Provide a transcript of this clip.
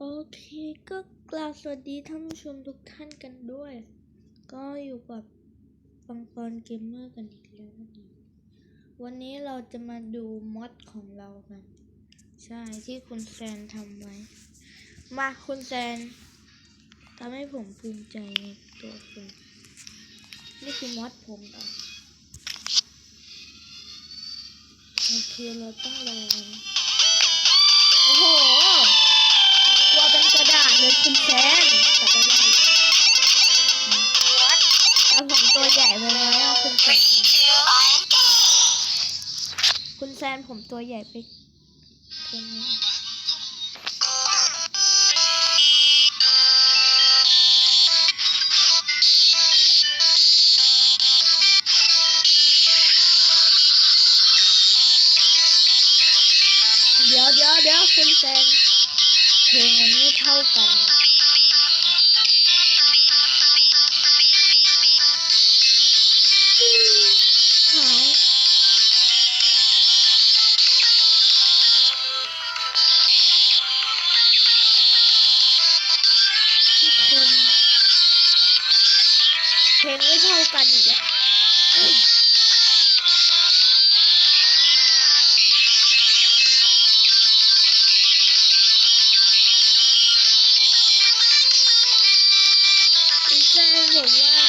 โอเคก็กล่าวสวัสดีท่านผู้ชมทุกท่านกันด้วย ก็อยู่กับปังปอนเกมเมอร์กันอีกแล้วนั่นเองวันนี้เราจะมาดูมอดของเรากัน ใช่ที่คุณแซนทำไว้ มาคุณแซนทำให้ผมภูมิใจในตัวคุณนี่คือมอดผมเหรอโอเคเราต้องรอกันโคุณแซนผมตัวใหญ่ไปเกินไหมเดี๋ยวเดี๋ยวเดี๋ยวคุณแซนเพลงมันไม่เท่ากัน เพลงไม่เท่ากันอีกแล้วแฟนผมว่า